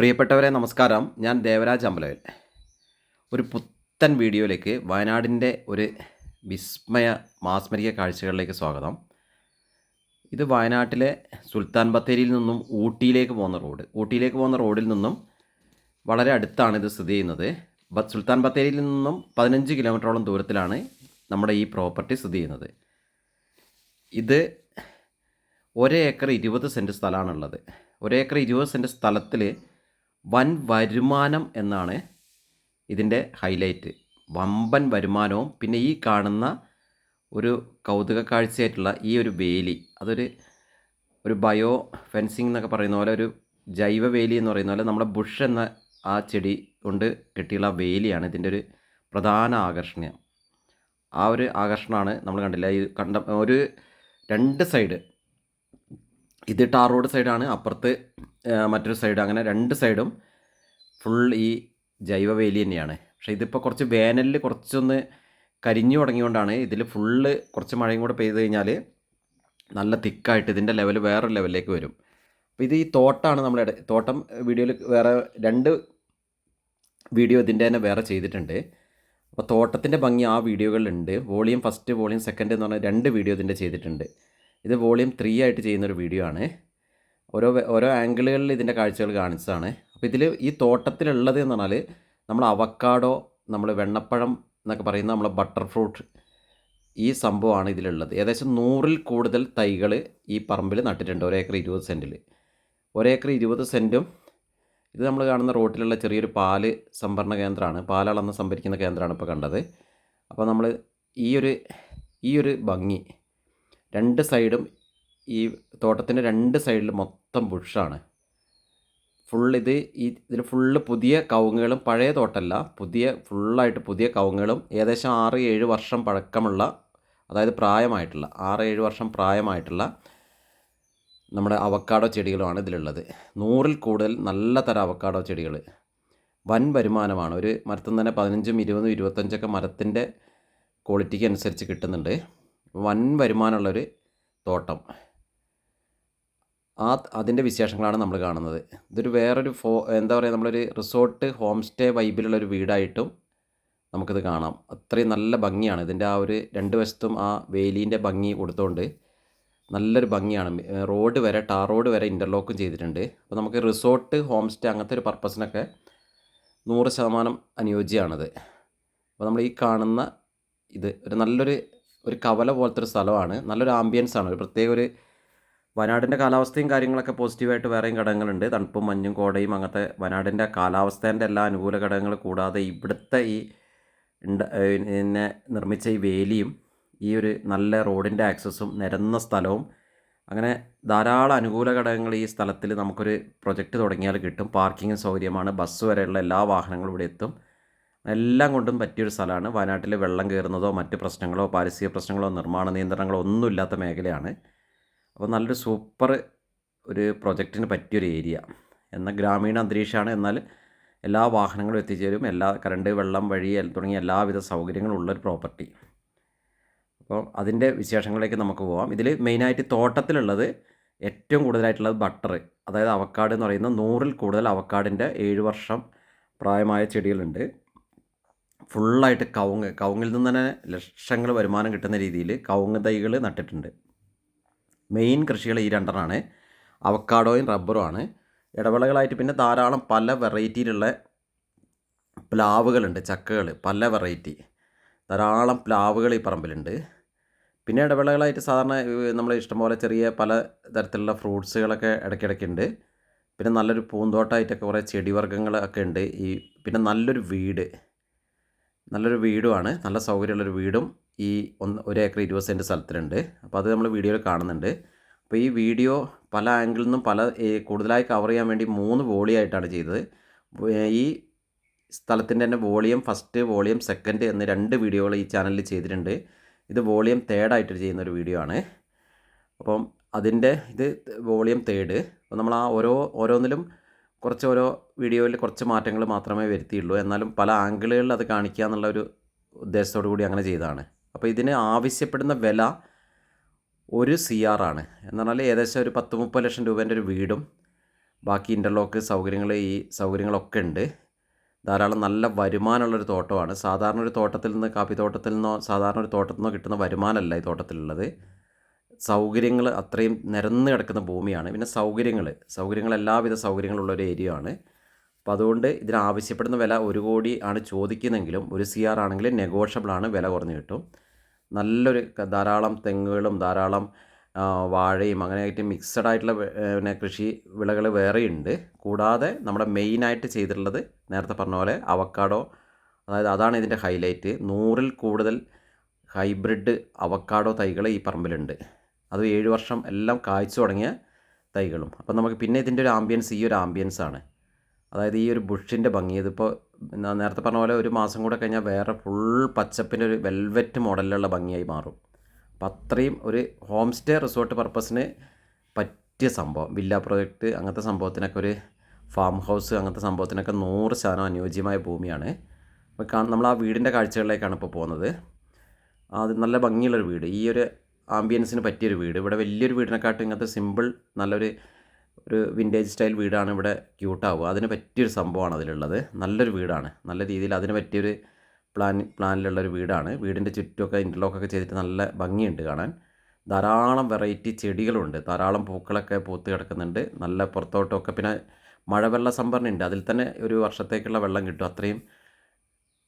പ്രിയപ്പെട്ടവരെ നമസ്കാരം. ഞാൻ ദേവരാജ് അമ്പലവൻ ഒരു പുത്തൻ വീഡിയോയിലേക്ക് വയനാടിന്റെ ഒരു വിസ്മയ മാസ്മരിക കാഴ്ചകളിലേക്ക് സ്വാഗതം. ഇത് വയനാട്ടിലെ സുൽത്താൻ ബത്തേരിയിൽ നിന്നും ഊട്ടിയിലേക്ക് പോകുന്ന റോഡ്. ഊട്ടിയിലേക്ക് പോകുന്ന റോഡിൽ നിന്നും വളരെ അടുത്താണ് ഇത് സ്ഥിതി ചെയ്യുന്നത്. സുൽത്താൻ ബത്തേരിയിൽ നിന്നും പതിനഞ്ച് കിലോമീറ്ററോളം ദൂരത്തിലാണ് നമ്മുടെ ഈ പ്രോപ്പർട്ടി സ്ഥിതി ചെയ്യുന്നത്. ഇത് ഒരേക്കർ ഇരുപത് സെന്റ് സ്ഥലമാണുള്ളത്. ഒരേക്കർ ഇരുപത് സെന്റ് സ്ഥലത്തിൽ വൻ വരുമാനം എന്നാണ് ഇതിന്റെ ഹൈലൈറ്റ്. വമ്പൻ വരുമാനവും പിന്നെ ഈ കാണുന്ന ഒരു കൗതുക കാഴ്ചയായിട്ടുള്ള ഈ ഒരു വേലി അതൊരു ഒരു ബയോ ഫെൻസിങ് എന്നൊക്കെ പറയുന്ന പോലെ ഒരു ജൈവ വേലി എന്ന് പറയുന്ന പോലെ നമ്മുടെ ബുഷ് എന്ന ആ ചെടി കൊണ്ട് കെട്ടിയുള്ള വേലിയാണ് ഇതിന്റെ ഒരു പ്രധാന ആകർഷണം ആ ഒരു ആകർഷണമാണ് നമ്മൾ കണ്ടില്ല ഈ കണ്ട ഒരു രണ്ട് സൈഡ് ഇത് ടാർ റോഡ് സൈഡാണ്. അപ്പുറത്ത് മറ്റൊരു സൈഡ്. അങ്ങനെ രണ്ട് സൈഡും ഫുൾ ഈ ജൈവവേലി തന്നെയാണ്. പക്ഷേ ഇതിപ്പോൾ കുറച്ച് വേനലിൽ കുറച്ചൊന്ന് കരിഞ്ഞു തുടങ്ങിയോണ്ടാണ് ഇതിൽ ഫുള്ള് കുറച്ച് മഴയും കൂടെ പെയ്ത് കഴിഞ്ഞാൽ നല്ല തിക്കായിട്ട് ഇതിന്റെ ലെവൽ വേറൊരു ലെവലിലേക്ക് വരും. അപ്പോൾ ഇത് ഈ തോട്ടാണ് നമ്മുടെ തോട്ടം വീഡിയോയിൽ വേറെ രണ്ട് വീഡിയോ ഇതിന്റെ തന്നെ വേറെ ചെയ്തിട്ടുണ്ട്. അപ്പോൾ തോട്ടത്തിന്റെ ഭംഗി ആ വീഡിയോകളിലുണ്ട്. വോളിയം ഫസ്റ്റ് വോളിയം സെക്കൻഡ് എന്ന് പറഞ്ഞാൽ രണ്ട് വീഡിയോ ഇതിന്റെ ചെയ്തിട്ടുണ്ട്. ഇത് വോളിയം ത്രീ ആയിട്ട് ചെയ്യുന്നൊരു വീഡിയോ ആണ്. ഓരോ ഓരോ ആംഗിളുകളിൽ ഇതിന്റെ കാഴ്ചകൾ കാണിച്ചതാണ്. അപ്പോൾ ഇതിൽ ഈ തോട്ടത്തിലുള്ളത് എന്ന് പറഞ്ഞാൽ നമ്മൾ അവക്കാഡോ നമ്മൾ വെണ്ണപ്പഴം എന്നൊക്കെ പറയുന്ന നമ്മളെ ബട്ടർ ഫ്രൂട്ട് ഈ സംഭവമാണ് ഇതിലുള്ളത്. ഏകദേശം നൂറിൽ കൂടുതൽ തൈകൾ ഈ പറമ്പിൽ നട്ടിട്ടുണ്ട് ഒരേക്കർ ഇരുപത് സെന്റിൽ ഒരേക്കർ ഇരുപത് സെന്റും ഇത് നമ്മൾ കാണുന്ന റോട്ടിലുള്ള ചെറിയൊരു പാൽ സംഭരണ കേന്ദ്രമാണ്. പാലളന്ന് സംഭരിക്കുന്ന കേന്ദ്രമാണ് ഇപ്പോൾ കണ്ടത്. അപ്പോൾ നമ്മൾ ഈ ഒരു ഈ ഒരു ഭംഗി രണ്ട് സൈഡും ഈ തോട്ടത്തിന്റെ രണ്ട് സൈഡിൽ മൊത്തം ബുഷാണ്. ഫുൾ ഇത് ഈ ഇതിൽ ഫുള്ള് പുതിയ കവുങ്ങുകളും പഴയ തോട്ടമല്ല പുതിയ ഫുള്ളായിട്ട് പുതിയ കവുങ്ങുകളും ഏകദേശം ആറ് ഏഴ് വർഷം പഴക്കമുള്ള അതായത് പ്രായമായിട്ടുള്ള ആറ് ഏഴ് വർഷം പ്രായമായിട്ടുള്ള നമ്മുടെ അവക്കാടോ ചെടികളുമാണ് ഇതിലുള്ളത്. നൂറിൽ കൂടുതൽ നല്ല തരം അവക്കാടോ ചെടികൾ. വൻ വരുമാനമാണ്. ഒരു മരത്തിൽ തന്നെ പതിനഞ്ചും ഇരുപതും ഇരുപത്തഞ്ചൊക്കെ മരത്തിന്റെ ക്വാളിറ്റിക്ക് അനുസരിച്ച് കിട്ടുന്നുണ്ട്. വൻ വരുമാനമുള്ളൊരു തോട്ടം. ആ അതിന്റെ വിശേഷങ്ങളാണ് നമ്മൾ കാണുന്നത്. ഇതൊരു വേറൊരു ഫോ എന്താ പറയുക നമ്മളൊരു റിസോർട്ട് ഹോം സ്റ്റേ വൈബിലുള്ളൊരു വീടായിട്ടും നമുക്കിത് കാണാം. അത്രയും നല്ല ഭംഗിയാണ്. ഇതിന്റെ ആ ഒരു രണ്ട് വശത്തും ആ വേലീന്റെ ഭംഗി കൊടുത്തുകൊണ്ട് നല്ലൊരു ഭംഗിയാണ്. റോഡ് വരെ ടാർ റോഡ് വരെ ഇന്റർലോക്കും ചെയ്തിട്ടുണ്ട്. അപ്പോൾ നമുക്ക് റിസോർട്ട് ഹോം സ്റ്റേ അങ്ങനത്തെ ഒരു പർപ്പസിനൊക്കെ നൂറ് ശതമാനം അനുയോജ്യമാണത്. അപ്പോൾ നമ്മൾ ഈ കാണുന്ന ഇത് ഒരു നല്ലൊരു ഒരു കവല പോലത്തെ ഒരു സ്ഥലമാണ്. നല്ലൊരു ആംബിയൻസ് ആണ്. ഒരു പ്രത്യേക ഒരു വയനാടിന്റെ കാലാവസ്ഥയും കാര്യങ്ങളൊക്കെ പോസിറ്റീവായിട്ട് വേറെയും ഘടകങ്ങളുണ്ട്. തണുപ്പും മഞ്ഞും കോടയും അങ്ങനത്തെ വയനാടിന്റെ കാലാവസ്ഥേന്റെ എല്ലാ അനുകൂല ഘടകങ്ങൾ കൂടാതെ ഇവിടുത്തെ ഈ പിന്നെ നിർമ്മിച്ച ഈ വേലിയും ഈ ഒരു നല്ല റോഡിന്റെ ആക്സസും നിരന്ന സ്ഥലവും അങ്ങനെ ധാരാളം അനുകൂല ഘടകങ്ങൾ ഈ സ്ഥലത്തിൽ നമുക്കൊരു പ്രൊജക്റ്റ് തുടങ്ങിയാൽ കിട്ടും. പാർക്കിംഗ് സൗകര്യമാണ്. ബസ് വരെയുള്ള എല്ലാ വാഹനങ്ങളും ഇവിടെ എത്തും. എല്ലാം കൊണ്ടും പറ്റിയൊരു സ്ഥലമാണ്. വയനാട്ടിൽ വെള്ളം കയറുന്നതോ മറ്റ് പ്രശ്നങ്ങളോ പാരിസ്ഥിതിക പ്രശ്നങ്ങളോ നിർമ്മാണ നിയന്ത്രണങ്ങളോ ഒന്നുമില്ലാത്ത മേഖലയാണ്. അപ്പോൾ നല്ലൊരു സൂപ്പർ ഒരു പ്രൊജക്റ്റിന് പറ്റിയൊരു ഏരിയ. എന്നാൽ ഗ്രാമീണ അന്തരീക്ഷമാണ്. എന്നാൽ എല്ലാ വാഹനങ്ങളും എത്തിച്ചേരും എല്ലാ കറണ്ട് വെള്ളം വഴി തുടങ്ങിയ എല്ലാവിധ സൗകര്യങ്ങളും ഉള്ളൊരു പ്രോപ്പർട്ടി. അപ്പോൾ അതിന്റെ വിശേഷങ്ങളിലേക്ക് നമുക്ക് പോവാം. ഇതിൽ മെയിനായിട്ട് തോട്ടത്തിലുള്ളത് ഏറ്റവും കൂടുതലായിട്ടുള്ളത് ബട്ടർ അതായത് അവക്കാട് എന്ന് പറയുന്ന നൂറിൽ കൂടുതൽ അവക്കാടിന്റെ ഏഴ് വർഷം പ്രായമായ ചെടികളുണ്ട്. ഫുള്ളായിട്ട് കവുങ്ങ് കവുങ്ങിൽ നിന്ന് തന്നെ ലക്ഷങ്ങൾ വരുമാനം കിട്ടുന്ന രീതിയിൽ കവുങ്ങ് തൈകൾ നട്ടിട്ടുണ്ട്. മെയിൻ കൃഷികൾ ഈ രണ്ടെണ്ണമാണ് അവക്കാഡോയും റബ്ബറുമാണ് ഇടവിളകളായിട്ട് പിന്നെ ധാരാളം പല വെറൈറ്റിയിലുള്ള പ്ലാവുകളുണ്ട് ചക്കകൾ പല വെറൈറ്റി. ധാരാളം പ്ലാവുകൾ ഈ പറമ്പിലുണ്ട്. പിന്നെ ഇടവിളകളായിട്ട് സാധാരണ നമ്മൾ ഇഷ്ടംപോലെ ചെറിയ പല തരത്തിലുള്ള ഫ്രൂട്ട്സുകളൊക്കെ ഇടയ്ക്കിടയ്ക്കുണ്ട് പിന്നെ നല്ലൊരു പൂന്തോട്ടമായിട്ടൊക്കെ കുറേ ചെടിവർഗങ്ങളൊക്കെ ഉണ്ട്. ഈ പിന്നെ നല്ലൊരു വീട്. നല്ലൊരു വീടുമാണ്. നല്ല സൗകര്യമുള്ളൊരു വീടും ഈ ഒന്ന് ഒരു ഏക്കർ ഇരുപത് സെന്റ് സ്ഥലത്തിലുണ്ട്. അപ്പോൾ അത് നമ്മൾ വീഡിയോയിൽ കാണുന്നുണ്ട്. അപ്പോൾ ഈ വീഡിയോ പല ആംഗിളിൽ നിന്നും പല കൂടുതലായി കവർ ചെയ്യാൻ വേണ്ടി മൂന്ന് വോളിയായിട്ടാണ് ചെയ്തത്. ഈ സ്ഥലത്തിന്റെ തന്നെ വോളിയം ഫസ്റ്റ് വോളിയം സെക്കൻഡ് എന്ന് രണ്ട് വീഡിയോകൾ ഈ ചാനലിൽ ചെയ്തിട്ടുണ്ട്. ഇത് വോളിയം തേർഡായിട്ട് ചെയ്യുന്ന ഒരു വീഡിയോ ആണ്. അപ്പം അതിന്റെ ഇത് വോളിയം തേർഡ്. അപ്പോൾ നമ്മൾ ആ ഓരോ ഓരോന്നിലും കുറച്ച് ഓരോ വീഡിയോയിൽ കുറച്ച് മാറ്റങ്ങൾ മാത്രമേ വരുത്തിയുള്ളൂ. എന്നാലും പല ആംഗിളുകളിൽ അത് കാണിക്കുക എന്നുള്ള ഒരു ഉദ്ദേശത്തോടു കൂടി അങ്ങനെ ചെയ്തതാണ്. അപ്പോൾ ഇതിന് ആവശ്യപ്പെടുന്ന വില ഒരു സി ആർ ആണ്. എന്ന് പറഞ്ഞാൽ ഏകദേശം ഒരു പത്ത് മുപ്പത് ലക്ഷം രൂപേന്റെ ഒരു വീടും ബാക്കി ഇന്റർലോക്ക് സൗകര്യങ്ങൾ ഈ സൗകര്യങ്ങളൊക്കെ ഉണ്ട്. ധാരാളം നല്ല വരുമാനമുള്ളൊരു തോട്ടമാണ്. സാധാരണ ഒരു തോട്ടത്തിൽ നിന്ന് കാപ്പിത്തോട്ടത്തിൽ നിന്നോ സാധാരണ ഒരു തോട്ടത്തിൽ നിന്നോ കിട്ടുന്ന വരുമാനമല്ല ഈ തോട്ടത്തിലുള്ളത്. സൗകര്യങ്ങൾ അത്രയും നിരന്ന് കിടക്കുന്ന ഭൂമിയാണ്. പിന്നെ സൗകര്യങ്ങൾ സൗകര്യങ്ങൾ എല്ലാവിധ സൗകര്യങ്ങളുള്ള ഒരു ഏരിയ ആണ്. അപ്പോൾ അതുകൊണ്ട് ഇതിന് ആവശ്യപ്പെടുന്ന വില ഒരു കോടി ആണ് ചോദിക്കുന്നെങ്കിലും ഒരു സി ആർ ആണെങ്കിൽ നെഗോഷ്യബിൾ ആണ് വില കുറഞ്ഞ് കിട്ടും. നല്ലൊരു ധാരാളം തെങ്ങുകളും ധാരാളം വാഴയും അങ്ങനെയായിട്ട് മിക്സഡ് ആയിട്ടുള്ള പിന്നെ കൃഷി വിളകൾ വേറെയുണ്ട് കൂടാതെ നമ്മുടെ മെയിനായിട്ട് ചെയ്തിട്ടുള്ളത് നേരത്തെ പറഞ്ഞ പോലെ അവക്കാഡോ അതായത് അതാണ് ഇതിന്റെ ഹൈലൈറ്റ് നൂറിൽ കൂടുതൽ ഹൈബ്രിഡ് അവക്കാഡോ തൈകൾ ഈ പറമ്പിലുണ്ട്. അത് ഏഴ് വർഷം എല്ലാം കായ്ച്ചു തുടങ്ങിയ തൈകളും. അപ്പം നമുക്ക് പിന്നെ ഇതിന്റെ ഒരു ആംബിയൻസ് ഈ ഒരു ആംബിയൻസ് ആണ്. അതായത് ഈ ഒരു ബുഷിന്റെ ഭംഗി. ഇതിപ്പോൾ നേരത്തെ പറഞ്ഞ പോലെ ഒരു മാസം കൂടെ കഴിഞ്ഞാൽ വേറെ ഫുൾ പച്ചപ്പിന്റെ ഒരു വെൽവെറ്റ് മോഡലിലുള്ള ഭംഗിയായി മാറും. അപ്പം അത്രയും ഒരു ഹോം സ്റ്റേ റിസോർട്ട് പർപ്പസിന് പറ്റിയ സംഭവം. വില്ല പ്രൊജക്റ്റ് അങ്ങനത്തെ സംഭവത്തിനൊക്കെ ഒരു ഫാം ഹൗസ് അങ്ങനത്തെ സംഭവത്തിനൊക്കെ നൂറ് ശതമാനം അനുയോജ്യമായ ഭൂമിയാണ്. അപ്പോൾ നമ്മൾ ആ വീടിന്റെ കാഴ്ചകളിലേക്കാണ് ഇപ്പോൾ പോകുന്നത്. അത് നല്ല ഭംഗിയുള്ളൊരു വീട്. ഈ ഒരു ആംബിയൻസിന് പറ്റിയൊരു വീട്. ഇവിടെ വലിയൊരു വീടിനെക്കാട്ടും ഇങ്ങനത്തെ സിമ്പിൾ നല്ലൊരു ഒരു വിന്റേജ് സ്റ്റൈൽ വീടാണ് ഇവിടെ ക്യൂട്ടാവുക അതിന് പറ്റിയൊരു സംഭവമാണ് അതിലുള്ളത്. നല്ലൊരു വീടാണ്. നല്ല രീതിയിൽ അതിന് പറ്റിയൊരു പ്ലാൻ പ്ലാനിലുള്ളൊരു വീടാണ്. വീടിന്റെ ചുറ്റുമൊക്കെ ഇന്റർലോക്കൊക്കെ ചെയ്തിട്ട് നല്ല ഭംഗിയുണ്ട് കാണാൻ. ധാരാളം വെറൈറ്റി ചെടികളുണ്ട്. ധാരാളം പൂക്കളൊക്കെ പൂത്ത് കിടക്കുന്നുണ്ട്. നല്ല പുറത്തോട്ടൊക്കെ. പിന്നെ മഴവെള്ള സംഭരണി ഉണ്ട് അതിൽ തന്നെ ഒരു വർഷത്തേക്കുള്ള വെള്ളം കിട്ടും. അത്രയും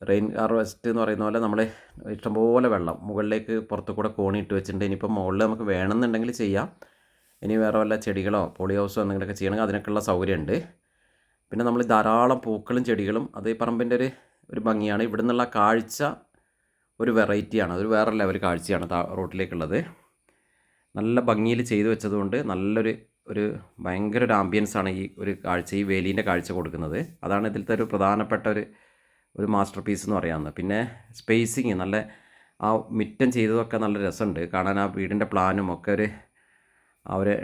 റെയിൻ ഹാർവെസ്റ്റ് എന്ന് പറയുന്ന പോലെ നമ്മൾ ഇഷ്ടംപോലെ വെള്ളം മുകളിലേക്ക് പുറത്തു കൂടെ കോണിയിട്ട് വെച്ചിട്ടുണ്ട്. ഇനിയിപ്പോൾ മുകളിൽ നമുക്ക് വേണമെന്നുണ്ടെങ്കിൽ ചെയ്യാം. ഇനി വേറെ വല്ല ചെടികളോ പോളി ഹൗസോ എന്തെങ്കിലുമൊക്കെ ചെയ്യണമെങ്കിൽ അതിനൊക്കെയുള്ള സൗകര്യമുണ്ട്. പിന്നെ നമ്മൾ ധാരാളം പൂക്കളും ചെടികളും അത് ഈ പറമ്പിന്റെ ഒരു ഒരു ഭംഗിയാണ്. ഇവിടെ നിന്നുള്ള കാഴ്ച ഒരു വെറൈറ്റിയാണ്. അതൊരു വേറെ ലെവൽ കാഴ്ചയാണ് റോട്ടിലേക്കുള്ളത്. നല്ല ഭംഗിയിൽ ചെയ്തു വെച്ചതുകൊണ്ട് നല്ലൊരു ഒരു ഭയങ്കര ഒരു ആംബിയൻസാണ് ഈ ഒരു കാഴ്ച ഈ വേലീന്റെ കാഴ്ച കൊടുക്കുന്നത്. അതാണ് ഇതിലത്തെ ഒരു പ്രധാനപ്പെട്ട ഒരു ഒരു മാസ്റ്റർ പീസ് എന്ന് പറയാവുന്നത്. പിന്നെ സ്പേസിങ് നല്ല ആ മിറ്റം ചെയ്തതൊക്കെ നല്ല രസമുണ്ട്. കാണാൻ ആ വീടിന്റെ പ്ലാനും ഒക്കെ ഒരു ആ ഒരു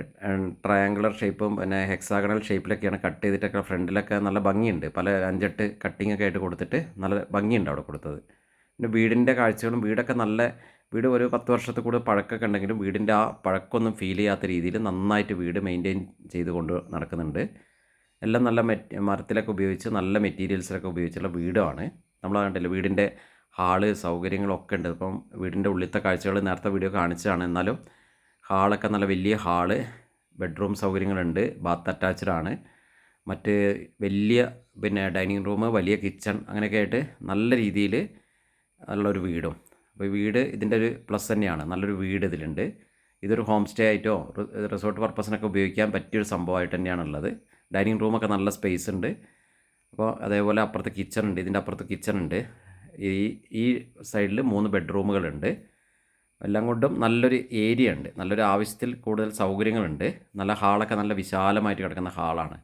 ട്രയാങ്കുലർ ഷേപ്പും പിന്നെ ഹെക്സാഗണൽ ഷേപ്പിലൊക്കെയാണ് കട്ട് ചെയ്തിട്ടൊക്കെ ഫ്രണ്ടിലൊക്കെ നല്ല ഭംഗിയുണ്ട്. പല അഞ്ചെട്ട് കട്ടിംഗ് ഒക്കെ ആയിട്ട് കൊടുത്തിട്ട് നല്ല ഭംഗിയുണ്ട് അവിടെ കൊടുത്തത്. പിന്നെ വീടിന്റെ കാഴ്ചകളും വീടൊക്കെ നല്ല വീട് ഒരു പത്ത് വർഷത്തിൽ കൂടെ പഴക്കമൊക്കെ ഉണ്ടെങ്കിലും വീടിന്റെ ആ പഴക്കമൊന്നും ഫീൽ ചെയ്യാത്ത രീതിയിൽ നന്നായിട്ട് വീട് മെയിന്റെയിൻ ചെയ്ത് കൊണ്ട് നടക്കുന്നുണ്ട്. എല്ലാം നല്ല മെറ്റ് മരത്തിലൊക്കെ ഉപയോഗിച്ച് നല്ല മെറ്റീരിയൽസിലൊക്കെ ഉപയോഗിച്ചുള്ള വീടാണ്. നമ്മൾ കണ്ടില്ല വീടിന്റെ ഹാൾ സൗകര്യങ്ങളൊക്കെ ഉണ്ട്. ഇപ്പം വീടിന്റെ ഉള്ളിലത്തെ കാഴ്ചകൾ നേരത്തെ വീഡിയോ കാണിച്ചതാണ്. എന്നാലും ഹാളൊക്കെ നല്ല വലിയ ഹാൾ ബെഡ്റൂം സൗകര്യങ്ങളുണ്ട് ബാത്ത് അറ്റാച്ച്ഡ് ആണ്. മറ്റ് വലിയ പിന്നെ ഡൈനിങ് റൂം വലിയ കിച്ചൺ അങ്ങനെയൊക്കെ ആയിട്ട് നല്ല രീതിയിൽ ഉള്ളൊരു വീടും. അപ്പോൾ വീട് ഇതിന്റെ ഒരു പ്ലസ് തന്നെയാണ്. നല്ലൊരു വീട് ഇതിലുണ്ട്. ഇതൊരു ഹോം സ്റ്റേ ആയിട്ടോ റിസോർട്ട് പർപ്പസിനൊക്കെ ഉപയോഗിക്കാൻ പറ്റിയൊരു സംഭവമായിട്ട് തന്നെയാണുള്ളത്. ഡൈനിങ് റൂമൊക്കെ നല്ല സ്പേസ് ഉണ്ട് അപ്പോൾ അതേപോലെ അപ്പുറത്ത് കിച്ചൺ ഉണ്ട് ഇതിന്റെ അപ്പുറത്ത് കിച്ചൺ ഉണ്ട് ഈ ഈ സൈഡിൽ മൂന്ന് ബെഡ്റൂമുകളുണ്ട്. എല്ലാം കൊണ്ടും നല്ലൊരു ഏരിയ ഉണ്ട്. നല്ലൊരു ആവശ്യത്തിൽ കൂടുതൽ സൗകര്യങ്ങളുണ്ട്. നല്ല ഹാളൊക്കെ നല്ല വിശാലമായിട്ട് കിടക്കുന്ന ഹാളാണ്.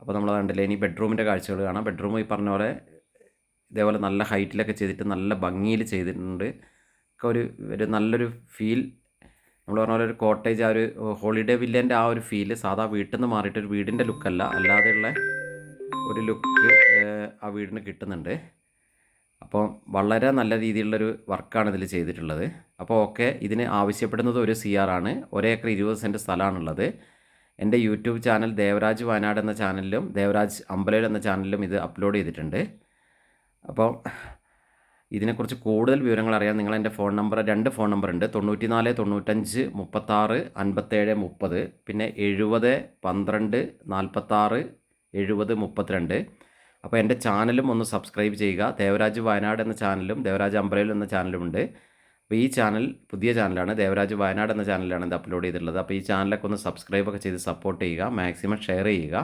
അപ്പോൾ നമ്മൾ കണ്ടില്ലേ ഇനി ബെഡ്റൂമിന്റെ കാഴ്ചകൾ കാണാം. ബെഡ്റൂം ഈ പറഞ്ഞ പോലെ ഇതേപോലെ നല്ല ഹൈറ്റിലൊക്കെ ചെയ്തിട്ട് നല്ല ഭംഗിയിൽ ചെയ്തിട്ടുണ്ട്. ഒക്കെ ഒരു ഒരു നല്ലൊരു ഫീൽ നമ്മൾ പറഞ്ഞ പോലെ ഒരു കോട്ടേജ് ആ ഒരു ഹോളിഡേ വില്ലേന്റെ ആ ഒരു ഫീൽ സാധാ വീട്ടിൽ നിന്ന് മാറിയിട്ട് ഒരു വീടിന്റെ ലുക്കല്ല അല്ലാതെയുള്ള ഒരു ലുക്ക് ആ വീടിന് കിട്ടുന്നുണ്ട്. അപ്പോൾ വളരെ നല്ല രീതിയിലുള്ളൊരു വർക്കാണ് ഇതിൽ ചെയ്തിട്ടുള്ളത്. അപ്പോൾ ഓക്കെ ഇതിന് ആവശ്യപ്പെടുന്നത് ഒരു സി ആർ ആണ്. ഒരേക്കർ ഇരുപത് സെന്റ് സ്ഥലമാണുള്ളത്. എന്റെ യൂട്യൂബ് ചാനൽ ദേവരാജ് വയനാട് എന്ന ചാനലിലും ദേവരാജ് അമ്പലയിൽ എന്ന ചാനലിലും ഇത് അപ്ലോഡ് ചെയ്തിട്ടുണ്ട്. അപ്പോൾ ഇതിനെക്കുറിച്ച് കൂടുതൽ വിവരങ്ങൾ അറിയാൻ നിങ്ങൾ എന്റെ ഫോൺ നമ്പർ രണ്ട് ഫോൺ നമ്പർ ഉണ്ട്. തൊണ്ണൂറ്റി നാല് തൊണ്ണൂറ്റഞ്ച് മുപ്പത്താറ് അൻപത്തേഴ് മുപ്പത്. പിന്നെ എഴുപത് പന്ത്രണ്ട് നാൽപ്പത്താറ് എഴുപത് മുപ്പത്തിരണ്ട്. അപ്പോൾ എന്റെ ചാനലും ഒന്ന് സബ്സ്ക്രൈബ് ചെയ്യുക. ദേവരാജ് വയനാട് എന്ന ചാനലും ദേവരാജ് അമ്പലയിൽ എന്ന ചാനലുമുണ്ട് അപ്പോൾ ഈ ചാനൽ പുതിയ ചാനലാണ്. ദേവരാജ് വയനാട് എന്ന ചാനലാണ് ഇത് അപ്ലോഡ് ചെയ്തിട്ടുള്ളത്. അപ്പോൾ ഈ ചാനലൊക്കെ ഒന്ന് സബ്സ്ക്രൈബ് ഒക്കെ ചെയ്ത് സപ്പോർട്ട് ചെയ്യുക. മാക്സിമം ഷെയർ ചെയ്യുക.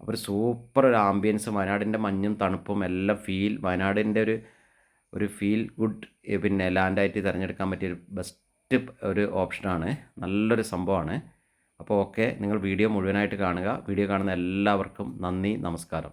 അപ്പോൾ ഒരു സൂപ്പർ ഒരു ആംബിയൻസ് വയനാടിന്റെ മഞ്ഞും തണുപ്പും എല്ലാം ഫീൽ വയനാടിന്റെ ഒരു ഒരു ഫീൽ ഗുഡ് പിന്നെ ലാൻഡായിട്ട് തിരഞ്ഞെടുക്കാൻ പറ്റിയ ഒരു ബെസ്റ്റ് ഒരു ഓപ്ഷനാണ് നല്ലൊരു സംഭവമാണ് അപ്പോൾ ഓക്കെ നിങ്ങൾ വീഡിയോ മുഴുവനായിട്ട് കാണുക. വീഡിയോ കാണുന്ന എല്ലാവർക്കും നന്ദി നമസ്കാരം.